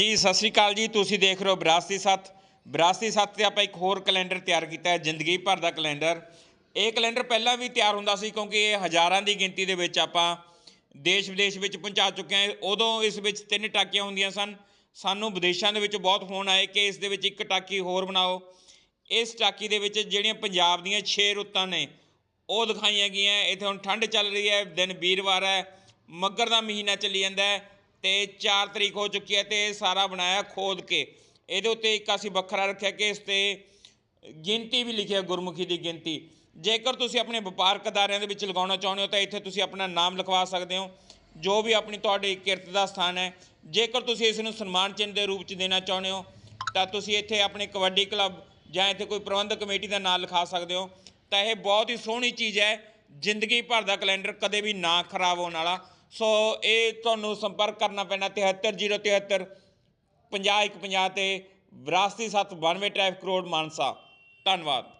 ਜੀ, ਸਤਿ ਸ੍ਰੀ ਅਕਾਲ ਜੀ, ਤੁਸੀਂ ਦੇਖ ਰਹੇ ਹੋ ਵਿਰਾਸਤੀ ਸੱਤ। ਵਿਰਾਸਤੀ ਸੱਤ ਤੇ ਆਪਾਂ ਇੱਕ ਹੋਰ ਕੈਲੰਡਰ ਤਿਆਰ ਕੀਤਾ ਹੈ, ਜ਼ਿੰਦਗੀ ਭਰ ਦਾ ਕੈਲੰਡਰ। ਇਹ ਕੈਲੰਡਰ ਪਹਿਲਾਂ ਵੀ ਤਿਆਰ ਹੁੰਦਾ ਸੀ, ਕਿਉਂਕਿ ਇਹ ਹਜ਼ਾਰਾਂ ਦੀ ਗਿਣਤੀ ਦੇ ਵਿੱਚ ਆਪਾਂ ਦੇਸ਼ ਵਿਦੇਸ਼ ਵਿੱਚ ਪਹੁੰਚਾ ਚੁੱਕੇ ਹਾਂ। ਉਦੋਂ ਇਸ ਵਿੱਚ ਤਿੰਨ ਟਾਕੀਆਂ ਹੁੰਦੀਆਂ ਸਨ। ਸਾਨੂੰ ਵਿਦੇਸ਼ਾਂ ਦੇ ਵਿੱਚ ਬਹੁਤ ਫੋਨ ਆਏ ਕਿ ਇਸ ਦੇ ਵਿੱਚ ਇੱਕ ਟਾਕੀ ਹੋਰ ਬਣਾਓ। ਇਸ ਟਾਕੀ ਦੇ ਵਿੱਚ ਜਿਹੜੀਆਂ ਪੰਜਾਬ ਦੀਆਂ 6 ਰੁੱਤਾਂ ਨੇ, ਉਹ ਦਿਖਾਈਆਂ ਗਈਆਂ। ਇੱਥੇ ਹੁਣ ਠੰਡ ਚੱਲ ਰਹੀ ਹੈ, ਦਿਨ ਵੀਰਵਾਰ ਹੈ, ਮੱਗਰ ਦਾ ਮਹੀਨਾ ਚੱਲੀ ਜਾਂਦਾ ਹੈ। ਤੇ 4 ਤਰੀਕ ਹੋ ਚੁੱਕੀ ਹੈ ਤੇ ਇਹ ਸਾਰਾ ਬਣਾਇਆ ਖੋਦ ਕੇ। ਇਹਦੇ ਉੱਤੇ ਇੱਕ ਅਸੀਂ ਵੱਖਰਾ ਰੱਖਿਆ ਕਿ ਇਸ ਤੇ ਗਿਣਤੀ ਵੀ ਲਿਖਿਆ ਗੁਰਮੁਖੀ ਦੀ ਗਿਣਤੀ। ਜੇਕਰ ਤੁਸੀਂ ਆਪਣੇ ਵਪਾਰਕ ਅਦਾਰਿਆਂ ਦੇ ਵਿੱਚ ਲਗਾਉਣਾ ਚਾਹੁੰਦੇ ਹੋ ਤਾਂ ਇੱਥੇ ਤੁਸੀਂ ਆਪਣਾ ਨਾਮ ਲਿਖਵਾ ਸਕਦੇ ਹੋ, ਜੋ ਵੀ ਆਪਣੀ ਤੁਹਾਡੀ ਕਿਰਤ ਦਾ ਸਥਾਨ ਹੈ। ਜੇਕਰ ਤੁਸੀਂ ਇਸ ਨੂੰ ਸਨਮਾਨ ਚਿੰਨ੍ਹ ਦੇ ਰੂਪ ਚ ਦੇਣਾ ਚਾਹੁੰਦੇ ਹੋ, ਤਾਂ ਤੁਸੀਂ ਇੱਥੇ ਆਪਣੇ ਕਬੱਡੀ ਕਲੱਬ ਜਾਂ ਇੱਥੇ ਕੋਈ ਪ੍ਰਬੰਧਕ ਕਮੇਟੀ ਦਾ ਨਾਮ ਲਿਖਾ ਸਕਦੇ ਹੋ। ਤਾਂ ਇਹ ਬਹੁਤ ਹੀ ਸੋਹਣੀ ਚੀਜ਼ ਹੈ, ਜ਼ਿੰਦਗੀ ਭਰ ਦਾ ਕੈਲੰਡਰ ਕਦੇ ਵੀ ਨਾ ਖਰਾਬ ਹੋਣ ਵਾਲਾ। ਸੋ ਇਹ ਤੁਹਾਨੂੰ ਸੰਪਰਕ ਕਰਨਾ ਪੈਣਾ 73073 5150 ਤੇ ਵਿਰਾਸਤੀ 792 ਟ੍ਰੈਫਿਕ ਰੋਡ ਮਾਨਸਾ। ਧੰਨਵਾਦ।